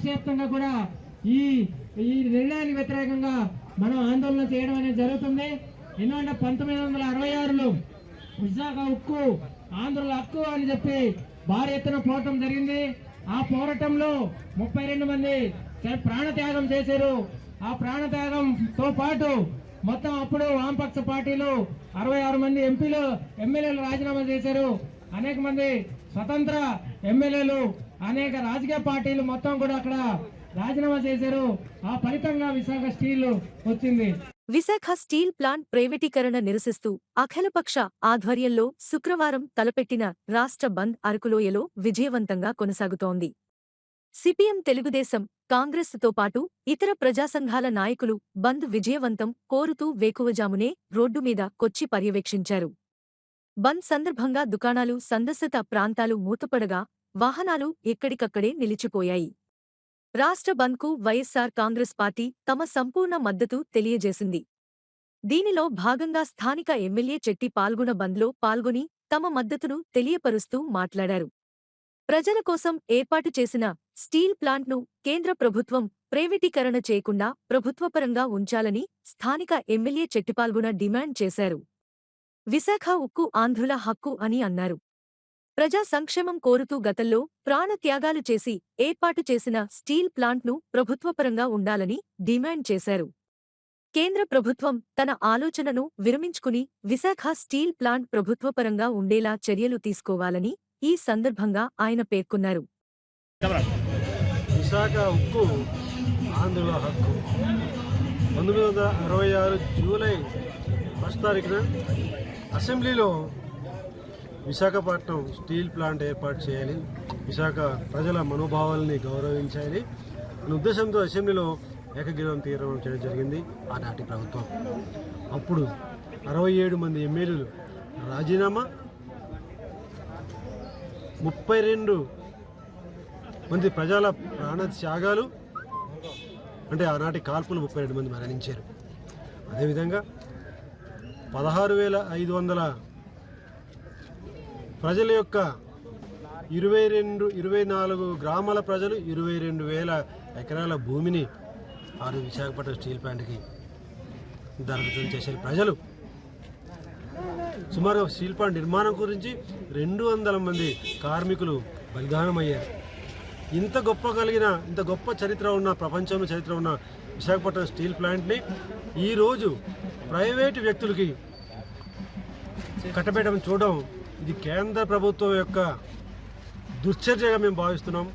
రాష్ట్ర వ్యాప్తంగా కూడా ఈ ఈ నిర్ణయానికి వ్యతిరేకంగా మనం ఆందోళన చేయడం అనేది జరుగుతుంది. ఎందుకంటే పంతొమ్మిది వందల అరవై ఆరులో విశాఖ ఉక్కు ఆంధ్రుల హక్కు అని చెప్పి భారీ ఎత్తున పోరాటం జరిగింది. ఆ పోరాటంలో ముప్పై రెండు మంది ప్రాణత్యాగం చేశారు. ఆ ప్రాణత్యాగంతో పాటు మొత్తం అప్పుడు వామపక్ష పార్టీలు అరవై ఆరు మంది ఎంపీలు ఎమ్మెల్యేలు రాజీనామా చేశారు. అనేక మంది స్వతంత్ర ఎమ్మెల్యేలు అనేక రాజకీయ పార్టీలు మొత్తం కూడా అక్కడ రాజీనామా చేశారు. ఆ ఫలితంగా విశాఖ స్టీల్ వచ్చింది. విశాఖ స్టీల్ ప్లాంట్ ప్రైవేటీకరణ నిరసిస్తూ అఖిలపక్ష ఆధ్వర్యంలో శుక్రవారం తలపెట్టిన రాష్ట్ర బంద్ అరకులోయలో విజయవంతంగా కొనసాగుతోంది. సిపిఎం తెలుగుదేశం కాంగ్రెస్తో పాటు ఇతర ప్రజాసంఘాల నాయకులు బంద్ విజయవంతం కోరుతూ వేకువజామునే రోడ్డు మీద కొచ్చి పర్యవేక్షించారు. బంద్ సందర్భంగా దుకాణాలు సందర్శిత ప్రాంతాలు మూతపడగా వాహనాలు ఎక్కడికక్కడే నిలిచిపోయాయి. రాష్ట్ర బంద్కు వైఎస్సార్ కాంగ్రెస్ పార్టీ తమ సంపూర్ణ మద్దతు తెలియజేసింది. దీనిలో భాగంగా స్థానిక ఎమ్మెల్యే చెట్టి పాల్గొన బంద్లో పాల్గొని తమ మద్దతును తెలియపరుస్తూ మాట్లాడారు. ప్రజల కోసం ఏర్పాటు చేసిన స్టీల్ ప్లాంట్ను కేంద్ర ప్రభుత్వం ప్రైవేటీకరణ చేయకుండా ప్రభుత్వపరంగా ఉంచాలని స్థానిక ఎమ్మెల్యే చెట్టిపాల్గొన డిమాండ్ చేశారు. విశాఖ ఉక్కు ఆంధ్రుల హక్కు అని అన్నారు. ప్రజా సంక్షేమం కోరుతూ గతంలో ప్రాణత్యాగాలు చేసి ఏర్పాటు చేసిన స్టీల్ ప్లాంట్ను ప్రభుత్వపరంగా ఉండాలని డిమాండ్ చేశారు. కేంద్ర ప్రభుత్వం తన ఆలోచనను విరమించుకుని విశాఖ స్టీల్ ప్లాంట్ ప్రభుత్వపరంగా ఉండేలా చర్యలు తీసుకోవాలని ఈ సందర్భంగా ఆయన పేర్కొన్నారు. విశాఖ ఉక్కు ఆంధ్రుల హక్కు. పంతొమ్మిది వందల అరవై ఆరు జూలై ఫస్ట్ తారీఖున అసెంబ్లీలో విశాఖపట్నం స్టీల్ ప్లాంట్ ఏర్పాటు చేయాలి. విశాఖ ప్రజల మనోభావాలని గౌరవించాలి. అనే ఉద్దేశంతో అసెంబ్లీలో ఏకగ్రీవం తీర్మానం చేయడం జరిగింది. ఆనాటి ప్రభుత్వం. అప్పుడు అరవై ఏడు మంది ఎమ్మెల్యేలు రాజీనామా. ముప్పై రెండు మంది ప్రజల ప్రాణ త్యాగాలు. అంటే ఆనాటి కాల్పులు ముప్పై రెండు మంది మరణించారు. అదేవిధంగా పదహారు వేల ఐదు వందల ప్రజల యొక్క ఇరవై రెండు ఇరవై నాలుగు గ్రామాల ప్రజలు ఇరవై రెండు వేల ఎకరాల భూమిని ఆరు విశాఖపట్నం స్టీల్ ప్లాంట్కి దరఖాస్తు చేసే ప్రజలు. సుమారు స్టీల్ ప్లాంట్ నిర్మాణం గురించి రెండు వందల మంది కార్మికులు బలిదానమయ్యారు. ఇంత గొప్ప కలిగిన ఇంత గొప్ప చరిత్ర ఉన్న ప్రపంచంలో చరిత్ర ఉన్న విశాఖపట్నం స్టీల్ ప్లాంట్ని ఈరోజు ప్రైవేటు వ్యక్తులకి కట్టబెట్టడం చూడడం ఇది కేంద్ర ప్రభుత్వం యొక్క దుశ్చర్యగా మేము భావిస్తున్నాం.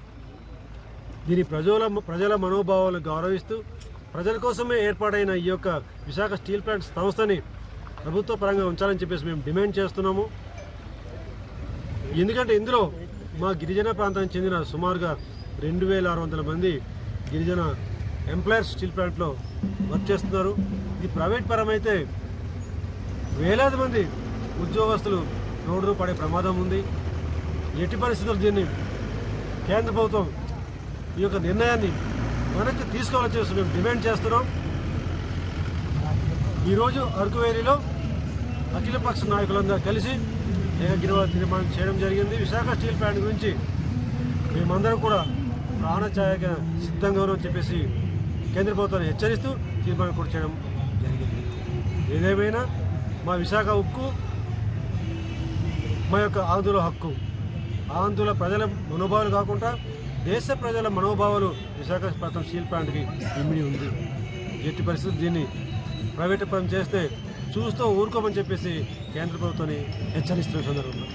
దీని ప్రజల ప్రజల మనోభావాలను గౌరవిస్తూ ప్రజల కోసమే ఏర్పాటైన ఈ యొక్క విశాఖ స్టీల్ ప్లాంట్ సంస్థని ప్రభుత్వ పరంగా ఉంచాలని చెప్పేసి మేము డిమాండ్ చేస్తున్నాము. ఎందుకంటే ఇందులో మా గిరిజన ప్రాంతానికి చెందిన సుమారుగా రెండు వేల ఆరు వందల మంది గిరిజన ఎంప్లాయర్స్ స్టీల్ ప్లాంట్లో వర్క్ చేస్తున్నారు. ఇది ప్రైవేట్ పరమైతే వేలాది మంది ఉద్యోగస్తులు రోడ్డు పడే ప్రమాదం ఉంది. ఎట్టి పరిస్థితులు దీన్ని కేంద్ర ప్రభుత్వం ఈ యొక్క నిర్ణయాన్ని వెనక్కి తీసుకోవాల్సి మేము డిమాండ్ చేస్తున్నాం. ఈరోజు అరకువేలిలో అఖిలపక్ష నాయకులందరూ కలిసి ఏకగ్రీవ తీర్మానం చేయడం జరిగింది. విశాఖ స్టీల్ ప్లాంట్ గురించి మేమందరం కూడా ప్రాణఛాయగా సిద్ధంగా ఉన్నామని చెప్పేసి కేంద్ర ప్రభుత్వాన్ని హెచ్చరిస్తూ తీర్మానం కూడా చేయడం జరిగింది. ఏదేమైనా మా విశాఖ ఉక్కు మా యొక్క ఆంధ్రుల హక్కు. ఆంధ్రుల ప్రజల మనోభావాలు కాకుండా దేశ ప్రజల మనోభావాలు విశాఖపట్నం స్టీల్ ప్లాంట్కి ఇమిడి ఉంది. ఎట్టి పరిస్థితి దీన్ని ప్రైవేట్ పరం చేస్తే చూస్తూ ఊరుకోమని చెప్పేసి కేంద్ర ప్రభుత్వాన్ని హెచ్చరిస్తున్న సందర్భంలో.